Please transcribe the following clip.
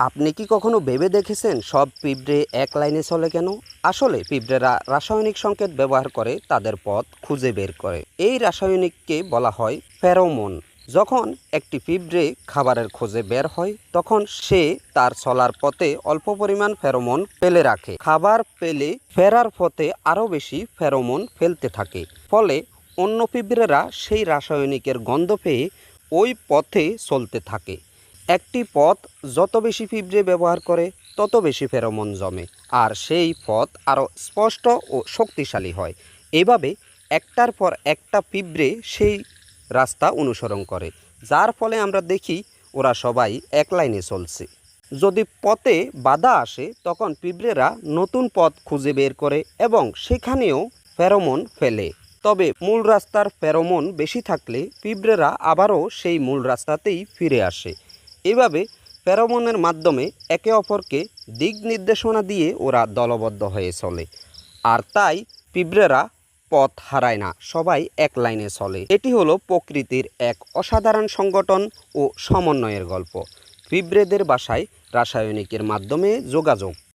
আপনি কি কখনো ভেবে দেখেছেন সব পিঁপড়ে এক লাইনে চলে কেন? আসলে পিঁপড়েরা রাসায়নিক সংকেত ব্যবহার করে তাদের পথ খুঁজে বের করে। এই রাসায়নিককে বলা হয় ফেরোমন। যখন একটি পিঁপড়ে খাবারের খোঁজে বের হয়, তখন সে তার চলার পথে অল্প পরিমাণ ফেরোমন ফেলে রাখে। খাবার পেলে ফেরার পথে আরও বেশি ফেরোমন ফেলতে থাকে। ফলে অন্য পিঁপড়েরা সেই রাসায়নিকের গন্ধ পেয়ে ওই পথে চলতে থাকে। একটি পথ যত বেশি পিঁপড়ে ব্যবহার করে, তত বেশি ফেরোমন জমে। আর সেই পথ আরও স্পষ্ট ও শক্তিশালী হয়। এভাবে একটার পর একটা পিঁপড়ে সেই রাস্তা অনুসরণ করে। যার ফলে আমরা দেখি ওরা সবাই এক লাইনে চলছে। যদি পথে বাধা আসে, তখন পিঁপড়েরা নতুন পথ খুঁজে বের করে এবং সেখানেও ফেরোমন ফেলে। তবে মূল রাস্তার ফেরোমন বেশি থাকলে পিঁপড়েরা আবারও সেই মূল রাস্তাতেই ফিরে আসে। এভাবে প্যারোমনের মাধ্যমে একে অপরকে দিক নির্দেশনা দিয়ে ওরা দলবদ্ধ হয়ে চলে। আর তাই পিঁপড়েরা পথ হারায় না, সবাই এক লাইনে চলে। এটি হলো প্রকৃতির এক অসাধারণ সংগঠন ও সমন্বয়ের গল্প। পিঁপড়েদের বাসায় রাসায়নিকের মাধ্যমে যোগাযোগ।